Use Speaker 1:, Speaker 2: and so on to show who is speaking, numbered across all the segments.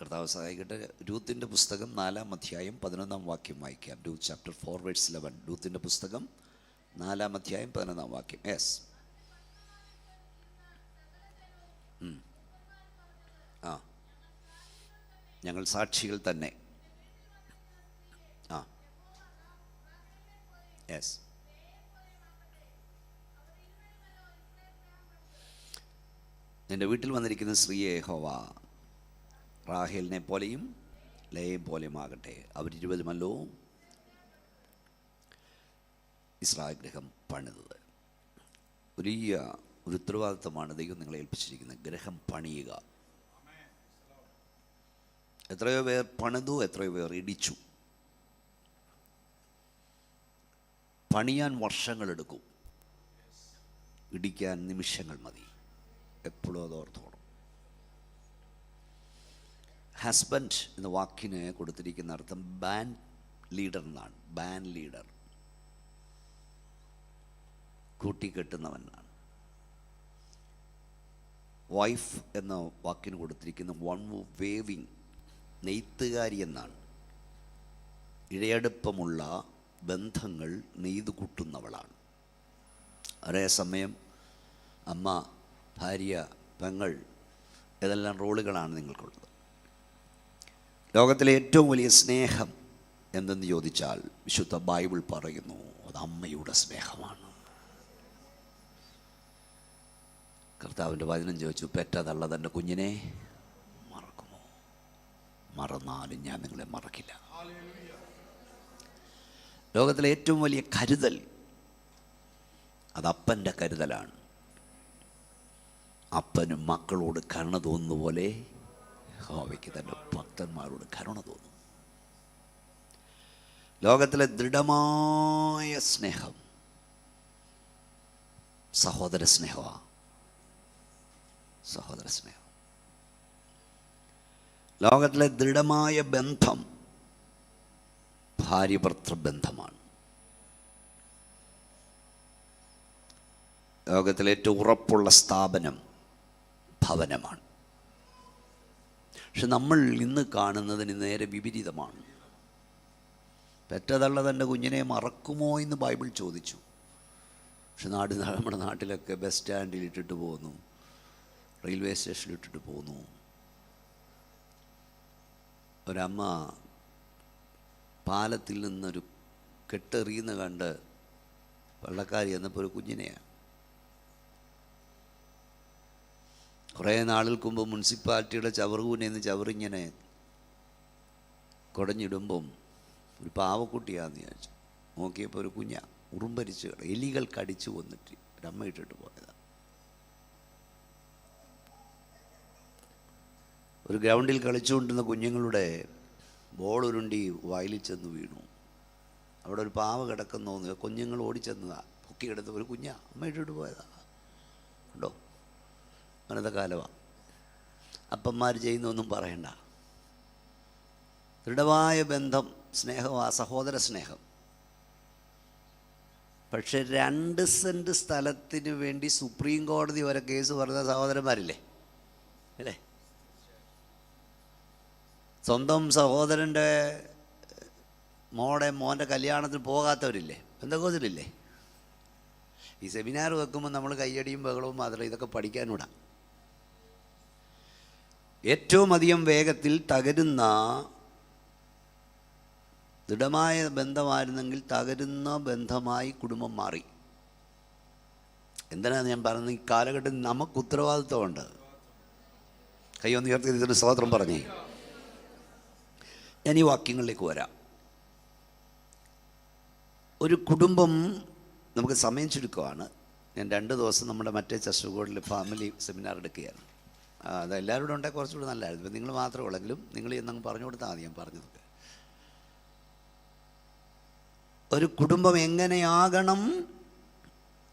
Speaker 1: കർത്താവ് സഹായിക്കട്ടെ. രൂത്തിന്റെ പുസ്തകം നാലാം അധ്യായം പതിനൊന്നാം വാക്യം വായിക്കാം. Ruth chapter four verse eleven രൂത്തിന്റെ പുസ്തകം നാലാം അധ്യായം പതിനൊന്നാം വാക്യം. യെസ് ആ. ഞങ്ങൾ സാക്ഷികൾ തന്നെ. ആ. യെസ് നിന്റെ വീട്ടിൽ വന്നിരിക്കുന്ന സ്ത്രീയെ ഹോവ റാഹേലിനെ പോലെയും ലയം പോലെയും ആകട്ടെ അവരിരുവരുമല്ലോ ഇസ്രാഗ്രഹം ഗ്രഹം പണിതത്. വലിയ ഒരു ഉത്തരവാദിത്തമാണ് ദൈവം നിങ്ങളെ ഏൽപ്പിച്ചിരിക്കുന്നത്. ഗ്രഹം പണിയുക. എത്രയോ പേർ പണിതു എത്രയോ പേർ ഇടിച്ചു. പണിയാൻ വർഷങ്ങളെടുക്കും ഇടിക്കാൻ നിമിഷങ്ങൾ മതി. എപ്പോഴും അത് ഓർത്തോണം ഹസ്ബൻഡ് എന്ന വാക്കിന് കൊടുത്തിരിക്കുന്ന അർത്ഥം ബാൻ ലീഡർ എന്നാണ്. ബാൻ ലീഡർ കൂട്ടിക്കെട്ടുന്നവനാണ്. വൈഫ് എന്ന വാക്കിന് കൊടുത്തിരിക്കുന്ന വൺ വേവിങ് നെയ്ത്തുകാരി എന്നാണ്. ഇഴയടുപ്പമുള്ള ബന്ധങ്ങൾ നെയ്തു കൂട്ടുന്നവളാണ്. അതേസമയം അമ്മ ഭാര്യ പെങ്ങൾ ഇതെല്ലാം റോളുകളാണ് നിങ്ങൾക്കുള്ളത്. ലോകത്തിലെ ഏറ്റവും വലിയ സ്നേഹം എന്തെന്ന് ചോദിച്ചാൽ വിശുദ്ധ ബൈബിൾ പറയുന്നു അത് അമ്മയുടെ സ്നേഹമാണ്. കർത്താവിന്റെ വചനം ചോദിച്ചു പെറ്റതല്ല തന്റെ കുഞ്ഞിനെ മറക്കുമോ? മറന്നാലും ഞാൻ നിങ്ങളെ മറക്കില്ല. ലോകത്തിലെ ഏറ്റവും വലിയ കരുതൽ അത് അപ്പന്റെ കരുതലാണ്. അപ്പനും മക്കളോട് കരുണ തോന്നുന്ന പോലെ ഹോവയ്ക്ക് തന്റെ ഭക്തന്മാരോട് കരുണ തോന്നും. ലോകത്തിലെ ദൃഢമായ സ്നേഹം സഹോദര സ്നേഹമാണ് സഹോദര സ്നേഹം. ലോകത്തിലെ ദൃഢമായ ബന്ധം ഭാര്യഭർത്തൃ ബന്ധമാണ്. ലോകത്തിലെ ഏറ്റവും ഉറപ്പുള്ള സ്ഥാപനം ഭവനമാണ്. പക്ഷെ നമ്മൾ ഇന്ന് കാണുന്നതിന് നേരെ വിപരീതമാണ്. പെറ്റതള്ള തന്റെ കുഞ്ഞിനെ മറക്കുമോ എന്ന് ബൈബിൾ ചോദിച്ചു. പക്ഷെ നാട് നമ്മുടെ നാട്ടിലൊക്കെ ബസ് സ്റ്റാൻഡിൽ ഇട്ടിട്ട് പോകുന്നു റെയിൽവേ സ്റ്റേഷനിൽ ഇട്ടിട്ട് പോകുന്നു ഒരമ്മ പാലത്തിൽ നിന്നൊരു കെട്ടെറിയുന്ന കണ്ട് വെള്ളക്കാരി എന്നപ്പോൾ ഒരു കുഞ്ഞിനെയാണ് കുറേ നാളുകൾക്ക് മുമ്പ് മുനിസിപ്പാലിറ്റിയുടെ ചവറുകൂനെന്ന് ചവറിങ്ങനെ കുടഞ്ഞിടുമ്പം ഒരു പാവക്കുട്ടിയാന്ന് വിചാരിച്ചു. നോക്കിയപ്പോൾ ഒരു കുഞ്ഞ ഉറുമ്പരിച്ച് എലികൾ കടിച്ചു കൊന്നിട്ട് ഒരമ്മ ഇട്ടിട്ട് പോയതാണ് ഒരു ഗ്രൗണ്ടിൽ കളിച്ചുകൊണ്ടിരുന്ന കുഞ്ഞുങ്ങളുടെ ബോൾ ഉരുണ്ടി വയലിൽ ചെന്ന് വീണു. അവിടെ ഒരു പാവ കിടക്കുന്നു കുഞ്ഞുങ്ങൾ കുഞ്ഞുങ്ങൾ ഓടിച്ചെന്നതാ. പൊക്കിയെടുത്ത് ഒരു കുഞ്ഞ അമ്മ ഇട്ടിട്ട് പോയതാണ് ഉണ്ടോ അങ്ങനത്തെ കാലമാണ് അപ്പന്മാർ ചെയ്യുന്നൊന്നും പറയണ്ട. ദൃഢമായ ബന്ധം സ്നേഹമാ സഹോദര സ്നേഹം. പക്ഷെ രണ്ട് സെന്റ് സ്ഥലത്തിന് വേണ്ടി സുപ്രീം കോടതി വരെ കേസ് പറഞ്ഞ സഹോദരന്മാരില്ലേ? അല്ലേ? സ്വന്തം സഹോദരന്റെ മോടെ മോന്റെ കല്യാണത്തിന് പോകാത്തവരില്ലേ? എന്തൊക്കെ ഈ സെമിനാർ വെക്കുമ്പോൾ നമ്മൾ കയ്യടിയും ബഹളവും മാത്രമേ ഇതൊക്കെ പഠിക്കാനൂടാ. ഏറ്റവും അധികം വേഗത്തിൽ തകരുന്ന ദൃഢമായ ബന്ധമായിരുന്നെങ്കിൽ തകരുന്ന ബന്ധമായി കുടുംബം മാറി. എന്തിനാണ് ഞാൻ പറയുന്നത് ഈ കാലഘട്ടത്തിൽ നമുക്ക് ഉത്തരവാദിത്വമുണ്ട്. കയ്യൊന്ന് ഉയർത്തി ഇതിന് സ്വാതന്ത്ര്യം പറഞ്ഞേ. ഞാൻ ഈ വാക്യങ്ങളിലേക്ക് വരാം. ഒരു കുടുംബം നമുക്ക് സമയം ചുരുക്കമാണ്. ഞാൻ രണ്ട് ദിവസം നമ്മുടെ മറ്റേ ചസ്റ്റുകോടിൽ ഫാമിലി സെമിനാർ എടുക്കുകയാണ്. ആ, അത് എല്ലാവരും ഉണ്ടെങ്കിൽ കുറച്ചുകൂടി നല്ലതായിരുന്നു. ഇപ്പം നിങ്ങൾ മാത്രമേ ഉള്ളെങ്കിലും നിങ്ങൾ എന്നങ്ങ് പറഞ്ഞു കൊടുത്താൽ മതി ഞാൻ പറഞ്ഞതൊക്കെ ഒരു കുടുംബം എങ്ങനെയാകണം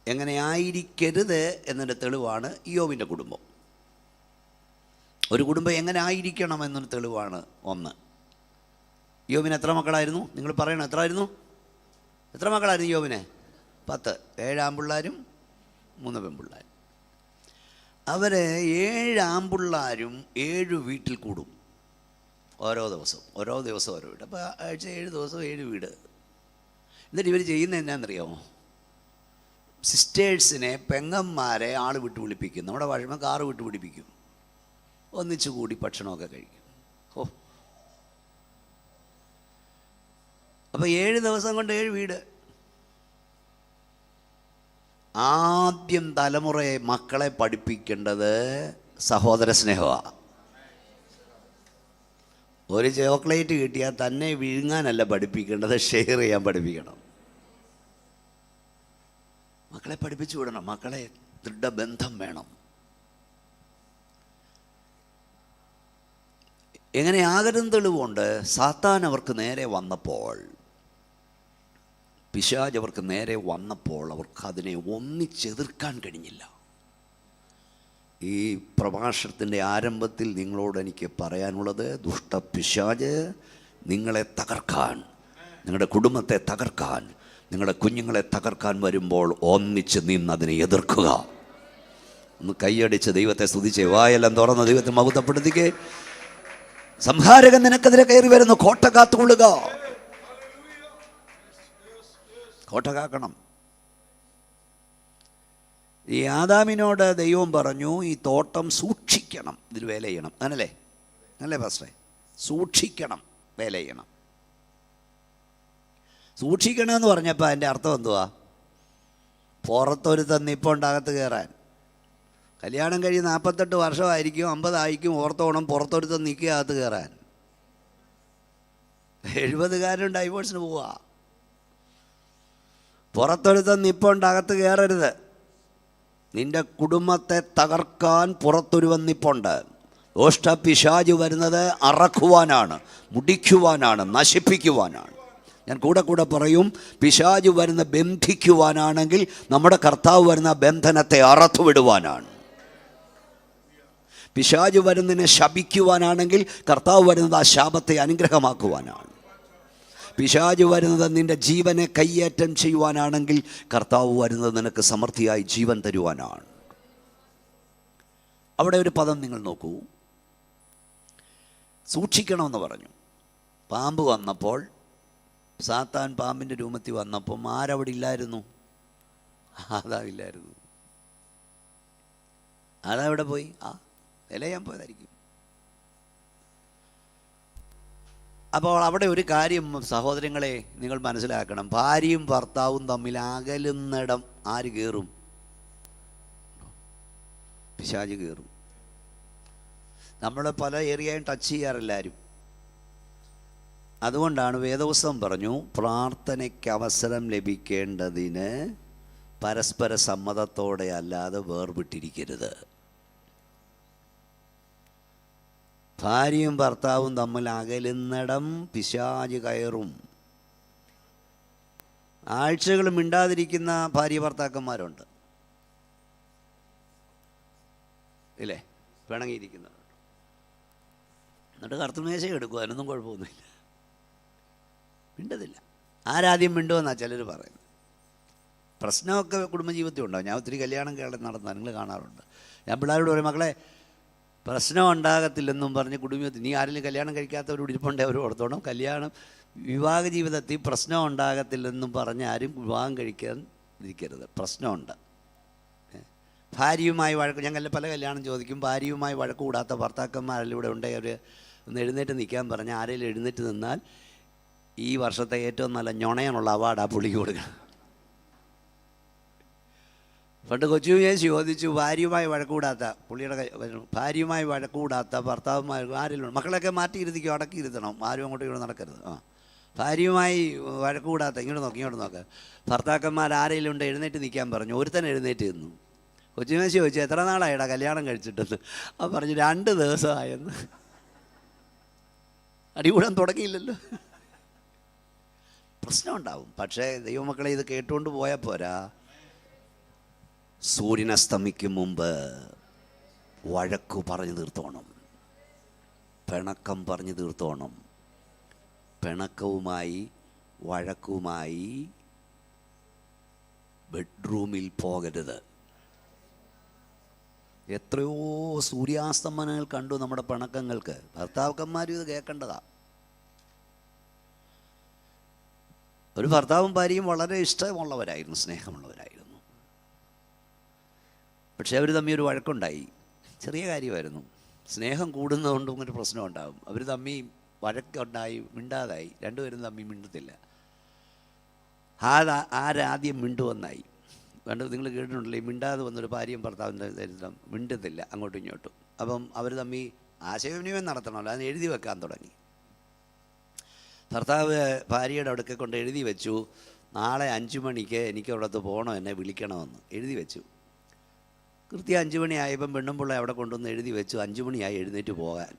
Speaker 1: എങ്ങനെയായിരിക്കരുത് എന്നൊരു തെളിവാണ് യോവിന്റെ കുടുംബം. ഒരു കുടുംബം എങ്ങനെ ആയിരിക്കണം എന്നൊരു തെളിവാണ് ഒന്ന്. യോബിന് എത്ര മക്കളായിരുന്നു? നിങ്ങൾ പറയണം എത്ര ആയിരുന്നു എത്ര മക്കളായിരുന്നു യോബിന് പത്ത്. ഏഴാം ആൺപിള്ളാരും മൂന്ന് പെൺപിള്ളാരും. അവർ ഏഴ് ആമ്പിള്ളാരും ഏഴ് വീട്ടിൽ കൂടും. ഓരോ ദിവസവും ഓരോ ദിവസം ഓരോ വീട്. അപ്പോൾ ആഴ്ച ഏഴ് ദിവസം ഏഴ് വീട്. എന്നിട്ട് ഇവർ ചെയ്യുന്നത് എന്നാണെന്നറിയാമോ സിസ്റ്റേഴ്സിനെ പെങ്ങന്മാരെ ആൾ വിട്ട് വിളിപ്പിക്കും നമ്മുടെ വഴമ കാറ് വിട്ട് പിടിപ്പിക്കും ഒന്നിച്ചു കൂടി ഭക്ഷണമൊക്കെ കഴിക്കും. ഓ അപ്പോൾ ഏഴ് ദിവസം കൊണ്ട് ഏഴ് വീട്. ആദ്യം തലമുറയെ മക്കളെ പഠിപ്പിക്കേണ്ടത് സഹോദര സ്നേഹമാണ് ഒരു ചോക്ലേറ്റ് കിട്ടിയാൽ തന്നെ വിഴുങ്ങാനല്ല പഠിപ്പിക്കേണ്ടത് ഷെയർ ചെയ്യാൻ പഠിപ്പിക്കണം. മക്കളെ പഠിപ്പിച്ചു വിടണം. മക്കളെ ദൃഢബന്ധം വേണം. എങ്ങനെ ആകരും തെളിവുണ്ട്? സാത്താൻ അവർക്ക് നേരെ വന്നപ്പോൾ പിശാജ് അവർക്ക് നേരെ വന്നപ്പോൾ അവർക്ക് അതിനെ ഒന്നിച്ചെതിർക്കാൻ കഴിഞ്ഞില്ല. ഈ പ്രഭാഷണത്തിന്റെ ആരംഭത്തിൽ നിങ്ങളോട് എനിക്ക് പറയാനുള്ളത് ദുഷ്ട പിശാജ് നിങ്ങളെ തകർക്കാൻ നിങ്ങളുടെ കുടുംബത്തെ തകർക്കാൻ നിങ്ങളുടെ കുഞ്ഞുങ്ങളെ തകർക്കാൻ വരുമ്പോൾ ഒന്നിച്ച് നിന്ന് അതിനെ എതിർക്കുക. ഒന്ന് കൈയടിച്ച് ദൈവത്തെ സ്തുതിച്ച് വായെല്ലാം തുറന്ന് ദൈവത്തെ മഹത്വപ്പെടുത്തിക്കേ. സംഹാരകൻ നിനക്കെതിരെ കയറി വരുന്നു കോട്ട കാത്തുകൊള്ളുക. കോട്ട കാക്കണം ഈ ആദാമിനോട് ദൈവം പറഞ്ഞു ഈ തോട്ടം സൂക്ഷിക്കണം ഇതിൽ വേല ചെയ്യണം. അങ്ങനല്ലേ അല്ലേ ഫസ്റ്റേ സൂക്ഷിക്കണം വേല ചെയ്യണം. സൂക്ഷിക്കണം എന്ന് പറഞ്ഞപ്പോൾ അതിന്റെ അർത്ഥം എന്തുവാ? പുറത്തൊരു തന്നിപ്പോൾ ഉണ്ടാകത്ത് കയറാൻ. കല്യാണം കഴിഞ്ഞ് നാൽപ്പത്തെട്ട് വർഷമായിരിക്കും അമ്പതായിരിക്കും ഓർത്തോണം പുറത്തൊരുത്തം നിൽക്കുക അകത്ത് കയറാൻ. എഴുപതുകാരൻ ഡൈവേഴ്സിന് പോവാ. പുറത്തൊരുത്തം നിപ്പുണ്ട് അകത്ത് കയറരുത്. നിന്റെ കുടുംബത്തെ തകർക്കാൻ പുറത്തൊരുവൻ നിപ്പുണ്ട്. ദോഷ്ട പിശാജ് വരുന്നത് അറക്കുവാനാണ് മുടിക്കുവാനാണ് നശിപ്പിക്കുവാനാണ്. ഞാൻ കൂടെ കൂടെ പറയും പിശാജ് വരുന്ന ബന്ധിക്കുവാനാണെങ്കിൽ നമ്മുടെ കർത്താവ് വരുന്ന ബന്ധനത്തെ അറത്തുവിടുവാനാണ്. പിശാജ് വരുന്നതിനെ ശപിക്കുവാനാണെങ്കിൽ കർത്താവ് വരുന്നത് ആ ശാപത്തെ അനുഗ്രഹമാക്കുവാനാണ്. പിശാജ് വരുന്നത് നിന്റെ ജീവനെ കയ്യേറ്റം ചെയ്യുവാനാണെങ്കിൽ കർത്താവ് വരുന്നത് നിനക്ക് സമൃദ്ധിയായി ജീവൻ തരുവാനാണ്. അവിടെ ഒരു പദം നിങ്ങൾ നോക്കൂ. സൂക്ഷിക്കണമെന്ന് പറഞ്ഞു. പാമ്പ് വന്നപ്പോൾ സാത്താൻ പാമ്പിന്റെ രൂപത്തിൽ വന്നപ്പം ആരവിടെ ഇല്ലായിരുന്നു? അതാവില്ലായിരുന്നു ആദാവിടെ പോയി? ആ ഇല ഞാൻ പോയതായിരിക്കും. അപ്പോൾ അവിടെ ഒരു കാര്യം സഹോദരങ്ങളെ നിങ്ങൾ മനസ്സിലാക്കണം. ഭാര്യയും ഭർത്താവും തമ്മിൽ അകലുന്നിടം ആര് കയറും പിശാജ് കയറും നമ്മൾ പല ഏരിയയും ടച്ച് ചെയ്യാറില്ല ആരും അതുകൊണ്ടാണ് വേദവസ്തം പറഞ്ഞു പ്രാർത്ഥനയ്ക്ക് അവസരം ലഭിക്കേണ്ടതിന് പരസ്പര സമ്മതത്തോടെ അല്ലാതെ വേർവിട്ടിരിക്കരുത് ഭാര്യയും ഭർത്താവും തമ്മിൽ അകലുന്നിടം പിശാജ് കയറും. ആഴ്ചകൾ മിണ്ടാതിരിക്കുന്ന ഭാര്യ ഭർത്താക്കന്മാരുണ്ട്. ഇല്ലേ? പിണങ്ങിയിരിക്കുന്നവരുണ്ട്. എന്നിട്ട് കറുത്തുമേശ എടുക്കും അതിനൊന്നും കുഴപ്പമൊന്നുമില്ല. മിണ്ടതില്ല ആരാദ്യം മിണ്ടുമെന്നാണ് ചിലർ പറയുന്നത്. പ്രശ്നമൊക്കെ കുടുംബജീവിതത്തിൽ ഉണ്ടാവും. ഞാൻ ഒത്തിരി കല്യാണം കേരളം നടന്ന നിങ്ങൾ കാണാറുണ്ട്. ഞാൻ പിള്ളേരോട് പറയും മക്കളെ പ്രശ്നം ഉണ്ടാകത്തില്ലെന്നും പറഞ്ഞ് കുടുംബത്തിൽ നീ ആരെങ്കിലും കല്യാണം കഴിക്കാത്തവരോട് ഇരിപ്പുണ്ടേ അവർ ഓർത്തോണം. കല്യാണം വിവാഹ ജീവിതത്തിൽ പ്രശ്നം ഉണ്ടാകത്തില്ലെന്നും പറഞ്ഞ് ആരും വിവാഹം കഴിക്കാൻ ഇരിക്കരുത്. പ്രശ്നമുണ്ട്. ഭാര്യയുമായി വഴക്ക് ഞങ്ങൾ പല കല്യാണം ചോദിക്കും. ഭാര്യയുമായി വഴക്ക് കൂടാത്ത ഭർത്താക്കന്മാരെല്ലാം ഇവിടെ ഉണ്ടെങ്കിൽ അവർ ഒന്ന് എഴുന്നേറ്റ് നിൽക്കാൻ പറഞ്ഞാൽ ആരെങ്കിലും എഴുന്നേറ്റ് നിന്നാൽ ഈ വർഷത്തെ ഏറ്റവും നല്ല ഞൊണയാനുള്ള അവാർഡ് ആ പുള്ളിക്ക് കൊടുക്കണം പണ്ട് കൊച്ചു ഞാൻ ചോദിച്ചു ഭാര്യയുമായി വഴക്കൂടാത്ത പുള്ളിയുടെ ഭാര്യയുമായി വഴക്കൂടാത്ത ഭർത്താവുമായി ആരെങ്കിലും മക്കളെയൊക്കെ അടക്കി അടക്കിയിരുത്തണം. ആരും അങ്ങോട്ടും ഇങ്ങോട്ട് നടക്കരുത്. ആ. ഭാര്യയുമായി വഴക്കൂടാത്ത ഇങ്ങോട്ട് നോക്കി ഇങ്ങോട്ട് നോക്ക്. ഭർത്താക്കന്മാർ ആരെങ്കിലും ഉണ്ട്? എഴുന്നേറ്റ് നിൽക്കാൻ പറഞ്ഞു. ഒരുത്തൻ എഴുന്നേറ്റ് നിന്നു. കൊച്ചുമേശി ചോദിച്ചു എത്ര നാളായിടാ കല്യാണം കഴിച്ചിട്ടെന്ന് ആ പറഞ്ഞു രണ്ട് ദിവസമായെന്ന്. അടികൂടാൻ തുടങ്ങിയില്ലല്ലോ. പ്രശ്നമുണ്ടാവും. പക്ഷേ ദൈവമക്കളെ ഇത് കേട്ടുകൊണ്ട് പോയാൽ പോരാ. സൂര്യനസ്തമിക്കും മുമ്പ് വഴക്കു പറഞ്ഞു തീർത്തോണം. പിണക്കം പറഞ്ഞു തീർത്തോണം. പിണക്കവുമായി വഴക്കുമായി ബെഡ്റൂമിൽ പോകരുത്. എത്രയോ സൂര്യാസ്തമനങ്ങൾ കണ്ടു നമ്മുടെ പിണക്കങ്ങൾക്ക്. ഭർത്താക്കന്മാരും ഇത് കേൾക്കേണ്ടതാ. ഒരു ഭർത്താവും ഭാര്യയും വളരെ ഇഷ്ടമുള്ളവരായിരുന്നു സ്നേഹമുള്ളവരായിരുന്നു. പക്ഷേ അവർ തമ്മിൽ ഒരു വഴക്കുണ്ടായി. ചെറിയ കാര്യമായിരുന്നു. സ്നേഹം കൂടുന്നതുകൊണ്ടും ഒരു പ്രശ്നം ഉണ്ടാകും അവർ തമ്മി വഴക്കുണ്ടായി മിണ്ടാതായി. രണ്ടുപേരും തമ്മി മിണ്ടത്തില്ല. ആരാ ആരാദ്യം മിണ്ടുവന്നായി. വേണ്ട നിങ്ങൾ കേട്ടിട്ടുണ്ടല്ലോ മിണ്ടാതെ വന്നൊരു ഭാര്യയും ഭർത്താവിന്റെ ചരിത്രം മിണ്ടത്തില്ല അങ്ങോട്ടും ഇങ്ങോട്ടും. അപ്പം അവർ തമ്മി ആശയവിനിമയം നടത്തണമല്ലോ അതിന് എഴുതി വെക്കാൻ തുടങ്ങി. ഭർത്താവ് ഭാര്യയുടെ അടുക്കെ കൊണ്ട് എഴുതി വെച്ചു നാളെ അഞ്ച് മണിക്ക് എനിക്ക് അവിടത്ത് പോകണം എന്നെ വിളിക്കണമെന്ന്. എഴുതി വെച്ചു. കൃത്യം അഞ്ച് മണിയായപ്പം പെണ്ണുമ്പിള്ള അവിടെ കൊണ്ടുവന്ന് എഴുതി വെച്ചു. അഞ്ച് മണിയായി എഴുന്നേറ്റ് പോകാൻ.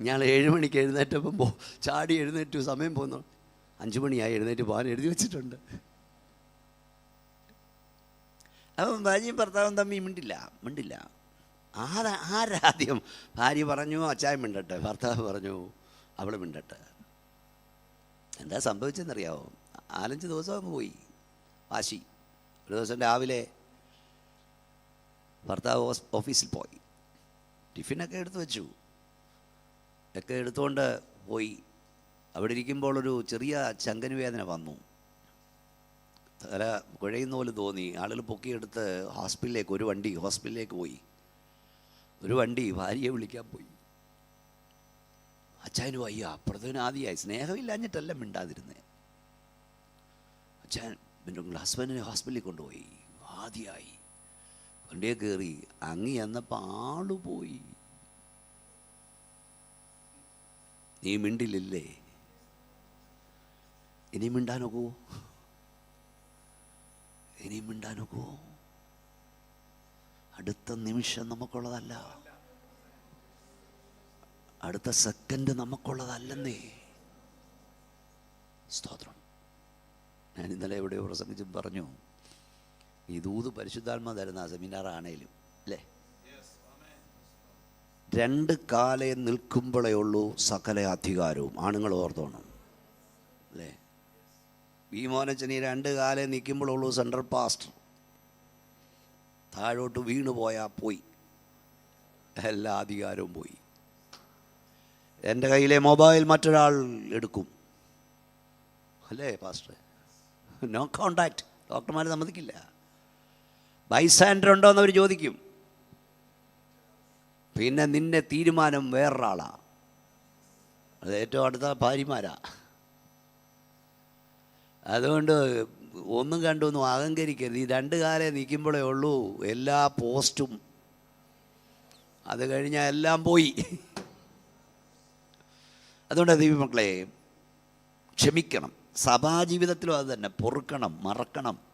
Speaker 1: ഞാൻ ഏഴ് മണിക്ക് എഴുന്നേറ്റപ്പം പോ ചാടി എഴുന്നേറ്റു സമയം പോന്നു. അഞ്ച് മണിയായി എഴുന്നേറ്റ് പോകാൻ എഴുതി വെച്ചിട്ടുണ്ട്. അപ്പം ഭാര്യയും ഭർത്താവും തമ്മിൽ മിണ്ടില്ല മിണ്ടില്ല. ആരാ ആരാദ്യം ഭാര്യ പറഞ്ഞു അച്ചായ മിണ്ടട്ടെ. ഭർത്താവ് പറഞ്ഞു അവൾ മിണ്ടട്ടെ. എന്താ സംഭവിച്ചെന്നറിയാവോ? നാലഞ്ച് ദിവസം പോയി. വാശി. ഒരു ദിവസം രാവിലെ ഭർത്താവ് ഓഫീസിൽ പോയി. ടിഫിനൊക്കെ എടുത്തു വെച്ചു. ഒക്കെ എടുത്തുകൊണ്ട് പോയി. അവിടെ ഇരിക്കുമ്പോൾ ഒരു ചെറിയ ചങ്കന് വേദന വന്നു. തല കുഴയുന്ന പോലെ തോന്നി. ആളുകൾ പൊക്കിയെടുത്ത് ഹോസ്പിറ്റലിലേക്ക് ഒരു വണ്ടി ഹോസ്പിറ്റലിലേക്ക് പോയി. ഒരു വണ്ടി ഭാര്യയെ വിളിക്കാൻ പോയി. അച്ഛന് വയ്യ അപ്പുറത്തേന് ആദ്യമായി സ്നേഹമില്ലാഞ്ഞിട്ടല്ല മിണ്ടാതിരുന്നേ. അച്ഛൻ ഹസ്ബൻഡിനെ ഹോസ്പിറ്റലിൽ കൊണ്ടുപോയി. ആദ്യമായി വണ്ടിയെ കയറി അങ്ങ് ചെന്നപ്പോൾ ആൾ പോയി. നീ മിണ്ടില്ലേ ഇനി മിണ്ടാനൊക്കോ? ഇനി മിണ്ടാനൊക്കോ? അടുത്ത നിമിഷം നമുക്കുള്ളതല്ല. അടുത്ത സെക്കൻഡ് നമുക്കുള്ളതല്ലെന്നേ. സ്തോത്രം. ഞാൻ ഇന്നലെ എവിടെയോ പ്രസംഗിച്ചും പറഞ്ഞു. ഈ ദൂത് പരിശുദ്ധാത്മ തരുന്ന സെമിനാർ ആണേലും അല്ലേ? രണ്ട് കാലേ നിൽക്കുമ്പോഴേ ഉള്ളൂ സകല അധികാരവും. ആണുങ്ങൾ ഓർത്തോണം അല്ലേ? ഈ മോനച്ചൻ ഈ രണ്ട് കാലേ നിൽക്കുമ്പോഴുള്ളൂ സെൻട്രൽ പാസ്റ്റർ താഴോട്ട് വീണു പോയാൽ പോയി. എല്ലാ അധികാരവും പോയി. എന്റെ കയ്യിലെ മൊബൈൽ മറ്റൊരാൾ എടുക്കും. അല്ലേ പാസ്റ്റർ നോ കോണ്ടാക്ട് ഡോക്ടർമാരെ സമ്മതിക്കില്ല. ബൈസാൻഡർ ഉണ്ടോ എന്ന് അവർ ചോദിക്കും. പിന്നെ നിന്നെ തീരുമാനം വേറൊരാളാ. അത് ഏറ്റവും അടുത്ത ഭാര്യമാരാ. അതുകൊണ്ട് ഒന്നും കണ്ടൊന്നും അഹങ്കരിക്കരുത്. ഈ രണ്ട് കാലം നിൽക്കുമ്പോഴേ ഉള്ളൂ എല്ലാ പോസ്റ്റും. അത് കഴിഞ്ഞാൽ എല്ലാം പോയി. അതുകൊണ്ട് ദൈവമക്കളെ ക്ഷമിക്കണം. സഭാജീവിതത്തിലും അത് തന്നെ. പൊറുക്കണം മറക്കണം.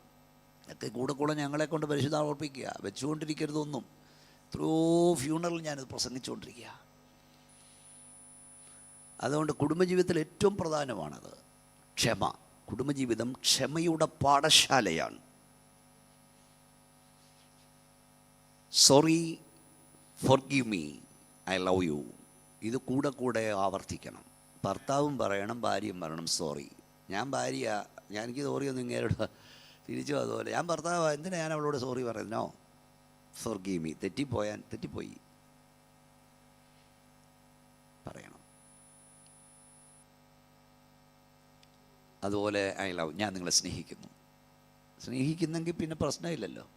Speaker 1: ഒക്കെ കൂടെ കൂടെ ഞങ്ങളെ കൊണ്ട് പരിശുദ്ധ ഓർപ്പിക്കുക വെച്ചുകൊണ്ടിരിക്കരുതൊന്നും. ത്രോ ഫ്യൂണറൽ ഞാനിത് പ്രസംഗിച്ചുകൊണ്ടിരിക്കുക. അതുകൊണ്ട് കുടുംബജീവിതത്തിൽ ഏറ്റവും പ്രധാനമാണത് ക്ഷമ. കുടുംബജീവിതം ക്ഷമയുടെ പാഠശാലയാണ്. Sorry forgive me I love you ഇത് കൂടെ കൂടെ ആവർത്തിക്കണം. ഭർത്താവും പറയണം ഭാര്യയും പറയണം സോറി ഞാൻ ഭാര്യ ഞാൻ എനിക്ക് സോറിയൊന്നും ഇങ്ങേരോട് തിരിച്ചു അതുപോലെ ഞാൻ ഭർത്താവ് എന്തിനാ ഞാൻ അവളോട് സോറി പറയുന്നോ സ്വർഗീമി തെറ്റിപ്പോയാൻ തെറ്റിപ്പോയി. പറയണം. അതുപോലെ ഐ ലവ് ഞാൻ നിങ്ങളെ സ്നേഹിക്കുന്നു. സ്നേഹിക്കുന്നെങ്കിൽ പിന്നെ പ്രശ്നമില്ലല്ലോ.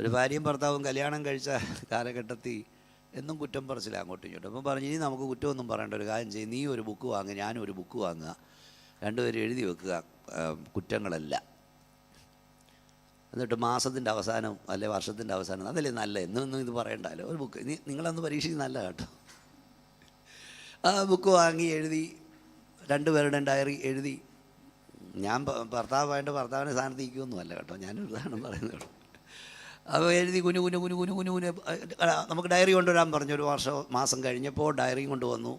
Speaker 1: ഒരു ഭാര്യയും ഭർത്താവും കല്യാണം കഴിച്ച കാലഘട്ടത്തിൽ എന്നും കുറ്റം പറച്ചില്ല അങ്ങോട്ടും ഇങ്ങോട്ടും. അപ്പം പറഞ്ഞു ഇനി നമുക്ക് കുറ്റമൊന്നും പറയേണ്ട. ഒരു കാര്യം ചെയ്യും. നീ ഒരു ബുക്ക് വാങ്ങുക ഞാനും ഒരു ബുക്ക് വാങ്ങുക. രണ്ടുപേരും എഴുതി വെക്കുക കുറ്റങ്ങളല്ല. എന്നിട്ട് മാസത്തിന്റെ അവസാനം അല്ലെ വർഷത്തിന്റെ അവസാനം അതല്ലേ നല്ല? എന്നൊന്നും ഇത് പറയണ്ടല്ലോ ഒരു ബുക്ക് നിങ്ങളന്ന് പരീക്ഷിച്ച് നല്ല കേട്ടോ. ആ ബുക്ക് വാങ്ങി എഴുതി രണ്ടുപേരുടെ ഡയറി എഴുതി. ഞാൻ ഭർത്താവായിട്ട് ഭർത്താവിനെ സ്ഥാനത്തേക്കൊന്നും അല്ല കേട്ടോ. ഞാനൊരു ഉദാഹരണം പറയുന്നത് അപ്പോൾ എഴുതി കുഞ്ഞു കുഞ്ഞു കുഞ്ഞു കുഞ്ഞു കുഞ്ഞു കുഞ്ഞു നമുക്ക് ഡയറി കൊണ്ടുവരാൻ പറഞ്ഞു. ഒരു വർഷം മാസം കഴിഞ്ഞപ്പോൾ ഡയറി കൊണ്ടുവന്നു.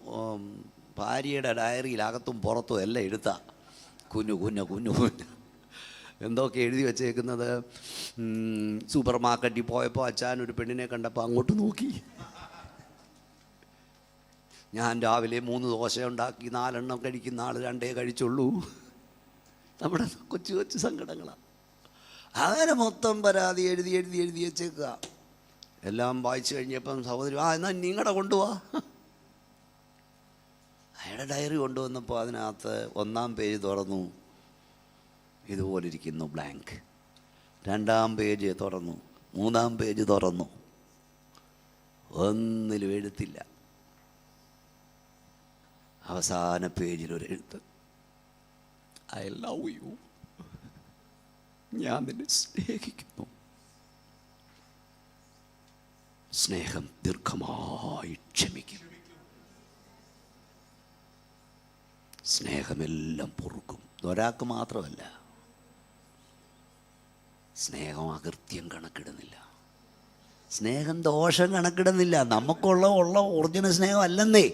Speaker 1: ഭാര്യയുടെ ഡയറിയിൽ അകത്തും പുറത്തും എല്ലാം എഴുത്താ കുഞ്ഞു കുഞ്ഞു കുഞ്ഞു കുഞ്ഞു. എന്തൊക്കെ എഴുതി വെച്ചേക്കുന്നത്? സൂപ്പർ മാർക്കറ്റിൽ പോയപ്പോൾ അച്ഛൻ ഒരു പെണ്ണിനെ കണ്ടപ്പോൾ അങ്ങോട്ട് നോക്കി. ഞാൻ രാവിലെ മൂന്ന് ദോശ ഉണ്ടാക്കി നാലെണ്ണം കഴിക്കുന്ന ആൾ രണ്ടേ കഴിച്ചുള്ളൂ. നമ്മുടെ കൊച്ചു കൊച്ചു സങ്കടങ്ങളാണ് അങ്ങനെ മൊത്തം പരാതി എഴുതി എഴുതി എഴുതി വെച്ചേക്കുക. എല്ലാം വായിച്ചു കഴിഞ്ഞപ്പം സഹോദരി ആ എന്നാൽ നിങ്ങളുടെ കൊണ്ടുപോവാ അയാളുടെ ഡയറി കൊണ്ടുവന്നപ്പോൾ അതിനകത്ത് ഒന്നാം പേജ് തുറന്നു. ഇതുപോലെ ഇരിക്കുന്നു ബ്ലാങ്ക് രണ്ടാം പേജ് തുറന്നു. മൂന്നാം പേജ് തുറന്നു. ഒന്നിലും എഴുത്തില്ല. അവസാന പേജിലൊരു എഴുത്ത്. ഐ ലവ് യു ഞാൻ നിന്നെ സ്നേഹിക്കുന്നു. സ്നേഹം ദീർഘമായി ക്ഷമിക്കും സ്നേഹമെല്ലാം പൊറുക്കും. ഒരാൾക്ക് മാത്രമല്ല. സ്നേഹം അകൃത്യം കണക്കിടുന്നില്ല. സ്നേഹം ദോഷം കണക്കിടുന്നില്ല. നമുക്കുള്ള ഉള്ള ഒറിജിനൽ സ്നേഹം അല്ലെന്നേ.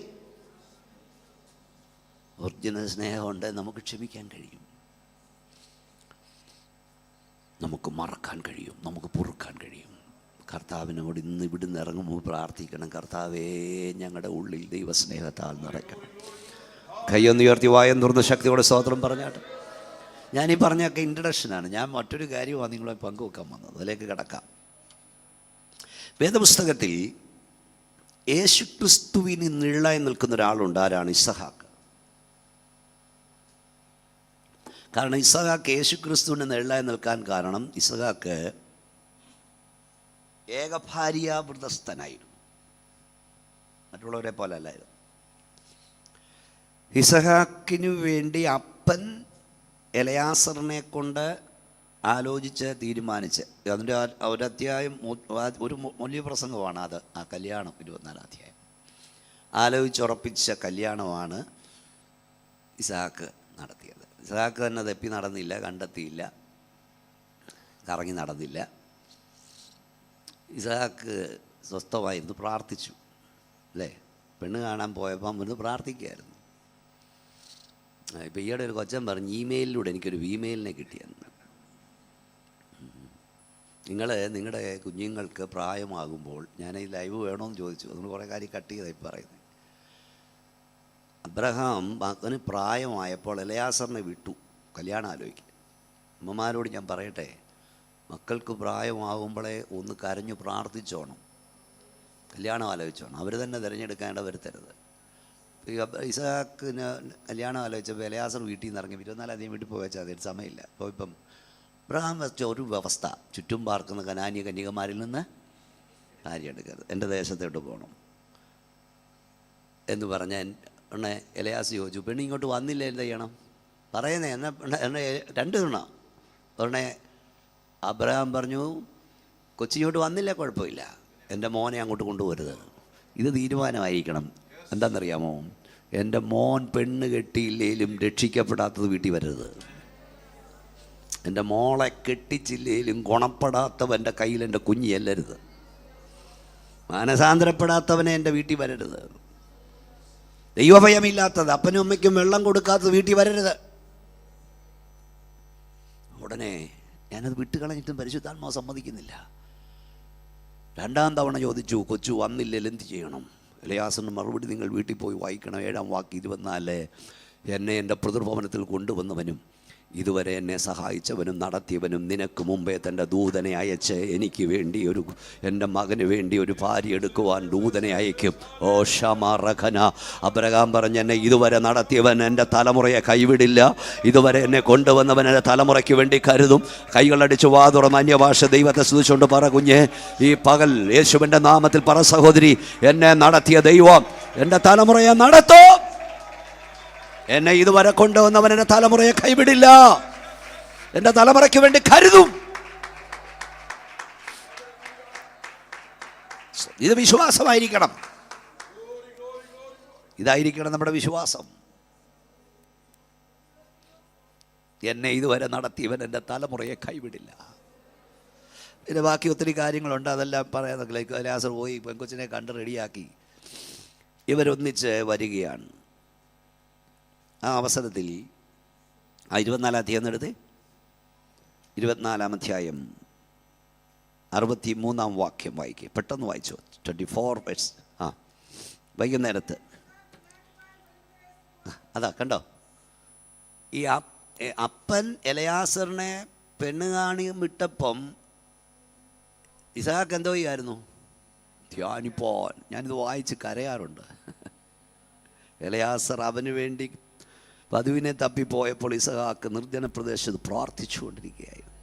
Speaker 1: ഒറിജിനൽ സ്നേഹമുണ്ട് നമുക്ക് ക്ഷമിക്കാൻ കഴിയും. നമുക്ക് മറക്കാൻ കഴിയും. നമുക്ക് പൊറുക്കാൻ കഴിയും. കർത്താവിനോട് ഇന്ന് ഇവിടുന്ന് ഇറങ്ങുമ്പോൾ പ്രാർത്ഥിക്കണം. കർത്താവേ ഞങ്ങളുടെ ഉള്ളിൽ ദൈവസ്നേഹത്താൽ നിറയ്ക്കണം കയ്യൊന്ന് ഉയർത്തി വായം തുറന്ന് ശക്തിയോടെ സ്തോത്രം പറഞ്ഞാട്ട്. ഞാനീ പറഞ്ഞൊക്കെ ഇൻട്രഡക്ഷനാണ് ഞാൻ മറ്റൊരു കാര്യമാണ് നിങ്ങളെ പങ്കുവെക്കാൻ വന്നത്. അതിലേക്ക് കിടക്കാം. വേദപുസ്തകത്തിൽ യേശു ക്രിസ്തുവിന് നിഴലായി നിൽക്കുന്ന ഒരാളുണ്ട്. ആരാണ്? ഇസഹാക്ക്. കാരണം ഇസഹാക്ക് യേശു ക്രിസ്തുവിന് നിഴലായി നിൽക്കാൻ കാരണം ഇസഹാക്ക് ഏകഭാര്യാവൃതസ്ഥനായിരുന്നു മറ്റുള്ളവരെ പോലെ അല്ലായിരുന്നു. ഇസഹാക്കിനു വേണ്ടി അപ്പൻ എലയാസറിനെ കൊണ്ട് ആലോചിച്ച് തീരുമാനിച്ച്. അതിന്റെ ഒരു അധ്യായം ഒരു വലിയ പ്രസംഗമാണ് അത് ആ കല്യാണം ഇരുപത്തിനാലാം അധ്യായം. ആലോചിച്ചുറപ്പിച്ച കല്യാണമാണ് ഇസഹാക്ക് നടത്തിയത്. ഇസഹാക്ക് തന്നെ തെപ്പി നടന്നില്ല കണ്ടെത്തിയില്ല കറങ്ങി നടന്നില്ല. ഇസഹാക്ക് സ്വസ്ഥമായിരുന്നു പ്രാർത്ഥിച്ചു അല്ലേ? പെണ്ണ് കാണാൻ പോയപ്പം ഒന്ന് പ്രാർത്ഥിക്കുകയായിരുന്നു. ഇപ്പം ഈയിടെ ഒരു കൊച്ചൻ പറഞ്ഞു ഇമെയിലിലൂടെ എനിക്കൊരു ഇമെയിലിനെ കിട്ടിയെന്ന്. നിങ്ങൾ നിങ്ങളുടെ കുഞ്ഞുങ്ങൾക്ക് പ്രായമാകുമ്പോൾ ഞാൻ ഈ ലൈവ് വേണമെന്ന് ചോദിച്ചു. അതുകൊണ്ട് കുറേ കാര്യം കട്ട് ചെയ്തായി പറയുന്നത് അബ്രഹാം മകന് പ്രായമായപ്പോൾ എലയാസറിനെ വിട്ടു. കല്യാണം ആലോചിക്കുക അമ്മമാരോട് ഞാൻ പറയട്ടെ മക്കൾക്ക് പ്രായമാകുമ്പോഴേ ഒന്ന് കരഞ്ഞു പ്രാർത്ഥിച്ചോണം. കല്യാണം ആലോചിച്ചോണം. അവർ തന്നെ തിരഞ്ഞെടുക്കേണ്ട വരുത്തരുത് ഇസഹാക്കിന് കല്യാണം ആലോചിച്ചപ്പോൾ എലയാസർ വീട്ടിൽ നിന്ന് ഇറങ്ങി ഇരുപത്തിനാല് അധികം വീട്ടിൽ പോയി വെച്ചാൽ അതിന് സമയമില്ല. അപ്പോൾ ഇപ്പം അബ്രഹാം വെച്ച ഒരു വ്യവസ്ഥ ചുറ്റും പാർക്കുന്ന കനാനിയ കന്യകമാരിൽ നിന്ന് കാര്യം എടുക്കരുത്. എന്റെ ദേശത്തോട്ട് പോകണം. എന്ന് പറഞ്ഞ എന്നെ എലയാസ് ചോദിച്ചു പെണ്ണ് ഇങ്ങോട്ട് വന്നില്ല? എന്ത് ചെയ്യണം? പറയുന്നേ എന്നെ എന്നെ രണ്ട് തവണ. ഉടനെ അബ്രഹാം പറഞ്ഞു കൊച്ചിയോട്ട് വന്നില്ല കുഴപ്പമില്ല. എന്റെ മോനെ അങ്ങോട്ട് കൊണ്ടുപോരുത് ഇത് തീരുമാനമായിരിക്കണം. എന്താണെന്നറിയാമോ? എന്റെ മോൻ പെണ്ണ് കെട്ടിയില്ലേലും രക്ഷിക്കപ്പെടാത്തത് വീട്ടിൽ വരരുത്. എന്റെ മോളെ കെട്ടിച്ചില്ലേലും ഗുണപ്പെടാത്തവന്റെ കയ്യിൽ എന്റെ കുഞ്ഞി അല്ലരുത് മാനസാന്തരപ്പെടാത്തവനെ എന്റെ വീട്ടിൽ വരരുത്. ദൈവഭയമില്ലാത്തത് അപ്പനും അമ്മയ്ക്കും വെള്ളം കൊടുക്കാത്തത് വീട്ടിൽ വരരുത്. ഉടനെ ഞാനത് വിട്ടുകളഞ്ഞിട്ടും പരിശുദ്ധാത്മാവ് സമ്മതിക്കുന്നില്ല. രണ്ടാം തവണ ചോദിച്ചു കൊച്ചു വന്നില്ലെങ്കിൽ എന്ത് ചെയ്യണം? ഇലയാസിന് മറുപടി നിങ്ങൾ വീട്ടിൽ പോയി വായിക്കണം. ഏഴാം വാക്ക് ഇരുപത്തിനാല് എന്നെ എന്റെ പ്രതിർഭവനത്തിൽ കൊണ്ടുവന്നവനും ഇതുവരെ എന്നെ സഹായിച്ചവനും നടത്തിയവനും നിനക്ക് മുമ്പേ തന്റെ ദൂതനെ അയച്ച് എനിക്ക് വേണ്ടി ഒരു എന്റെ മകന് വേണ്ടി ഒരു ഭാര്യ എടുക്കുവാൻ ദൂതനെ അയക്കും. ഓ ഷമറഖന അബ്രഹാം പറഞ്ഞ എന്നെ ഇതുവരെ നടത്തിയവൻ എന്റെ തലമുറയെ കൈവിടില്ല. ഇതുവരെ എന്നെ കൊണ്ടുവന്നവൻ എന്റെ തലമുറയ്ക്ക് വേണ്ടി കരുതും. കൈകളടിച്ച് വാ തുറന്ന് അന്യഭാഷ ദൈവത്തെ സ്തുതിച്ചുകൊണ്ട് പറ കുഞ്ഞെ. ഈ പകൽ യേശുവിന്റെ നാമത്തിൽ പറ സഹോദരി എന്നെ നടത്തിയ ദൈവം എന്റെ തലമുറയെ നടത്തും. എന്നെ ഇതുവരെ കൊണ്ടുവന്നവൻ എന്റെ തലമുറയെ കൈവിടില്ല. എന്റെ തലമുറയ്ക്ക് വേണ്ടി കരുതും. ഇത് വിശ്വാസമായിരിക്കണം. ഇതായിരിക്കണം നമ്മുടെ വിശ്വാസം. എന്നെ ഇതുവരെ നടത്തിയവൻ എന്റെ തലമുറയെ കൈവിടില്ല. പിന്നെ ബാക്കി ഒത്തിരി കാര്യങ്ങളുണ്ട് അതെല്ലാം പറയാൻ ലാസർ പോയി പെങ്കൊച്ചിനെ കണ്ട് റെഡിയാക്കി ഇവരൊന്നിച്ച് വരികയാണ്. ആ അവസരത്തിൽ ആ ഇരുപത്തിനാലാം അധ്യായം എടുത്ത് ഇരുപത്തിനാലാം അധ്യായം അറുപത്തി മൂന്നാം വാക്യം വായിക്കുക പെട്ടെന്ന് വായിച്ചു. ട്വന്റി ഫോർ വേഴ്സ് ആ. വൈകുന്നേരത്ത്. അതാ കണ്ടോ? ഈ അപ്പൻ എലയാസറിനെ പെണ്ണ് കാണിയും വിട്ടപ്പം ഇസാക്ക് എന്തോ ചെയ്യായിരുന്നു ധ്യാനിപ്പോൻ. ഞാനിത് വായിച്ച് കരയാറുണ്ട്. എലയാസർ അവന് വേണ്ടി വധുവിനെ തപ്പിപ്പോയപ്പോൾ ഇസഹാക്ക് നിർജന പ്രദേശത്ത് പ്രാർത്ഥിച്ചുകൊണ്ടിരിക്കുകയായിരുന്നു.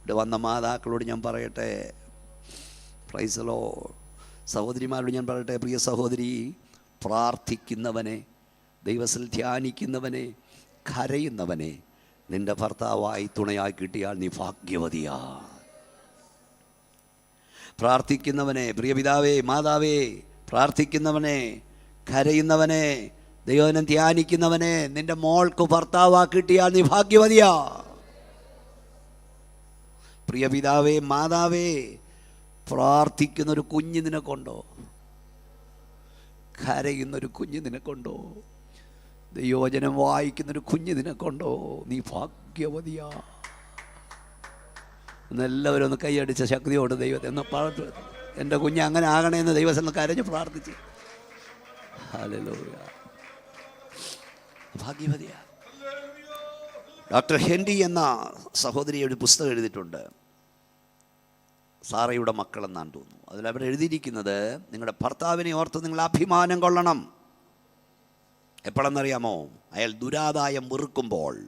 Speaker 1: ഇവിടെ വന്ന മാതാക്കളോട് ഞാൻ പറയട്ടെ പ്രൈസലോ സഹോദരിമാരോട് ഞാൻ പറയട്ടെ പ്രിയ സഹോദരി പ്രാർത്ഥിക്കുന്നവനെ ദൈവസിൽ ധ്യാനിക്കുന്നവനെ കരയുന്നവനെ നിന്റെ ഭർത്താവായി തുണയായി കിട്ടിയാൽ നീ ഭാഗ്യവതിയാ പ്രാർത്ഥിക്കുന്നവനെ പ്രിയപിതാവേ മാതാവേ പ്രാർത്ഥിക്കുന്നവനെ കരയുന്നവനെ ദൈവനം ധ്യാനിക്കുന്നവനെ നിന്റെ മോൾക്ക് ഭർത്താവാ കിട്ടിയാൽ നീ ഭാഗ്യവതിയാ. പ്രിയ പിതാവേ മാതാവേ പ്രാർത്ഥിക്കുന്നൊരു കുഞ്ഞ് നിനക്കൊണ്ടോ കരയുന്നൊരു കുഞ്ഞ് നിനക്കൊണ്ടോ ദൈവചനം വായിക്കുന്നൊരു കുഞ്ഞ് നിനക്കൊണ്ടോ നീ ഭാഗ്യവതിയാ. എന്നെല്ലാവരും ഒന്ന് കൈയടിച്ച ശക്തിയോട് ദൈവത്തെ ഒന്ന് പാട്ട് എന്റെ കുഞ്ഞ് അങ്ങനെ ആകണേ എന്ന് ദൈവം കരഞ്ഞ് പ്രാർത്ഥിച്ച്. ഹല്ലേലൂയ. ഭാഗ്യവതിയാ. ഡോക്ടർ ഹെൻറി എന്ന സഹോദരി ഒരു പുസ്തകം എഴുതിയിട്ടുണ്ട്. സാറയുടെ മക്കളെന്നാണ് തോന്നുന്നു. അതിൽ അവർ എഴുതിയിരിക്കുന്നത് നിങ്ങളുടെ ഭർത്താവിനെ ഓർത്ത് നിങ്ങൾ അഭിമാനം കൊള്ളണം. എപ്പോഴെന്നറിയാമോ? അയാൾ ദുരാദായം വെറുക്കുമ്പോൾ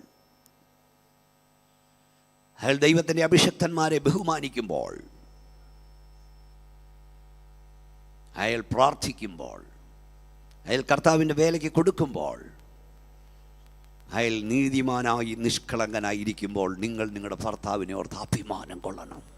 Speaker 1: അയാൾ ദൈവത്തിന്റെ അഭിഷക്തന്മാരെ ബഹുമാനിക്കുമ്പോൾ അയാൾ പ്രാർത്ഥിക്കുമ്പോൾ അയാൾ കർത്താവിന്റെ വേലയ്ക്ക് കൊടുക്കുമ്പോൾ അയാൾ നീതിമാനായി നിഷ്കളങ്കനായിരിക്കുമ്പോൾ നിങ്ങൾ നിങ്ങളുടെ ഭർത്താവിനെ ഓർത്ത് അഭിമാനം കൊള്ളണം.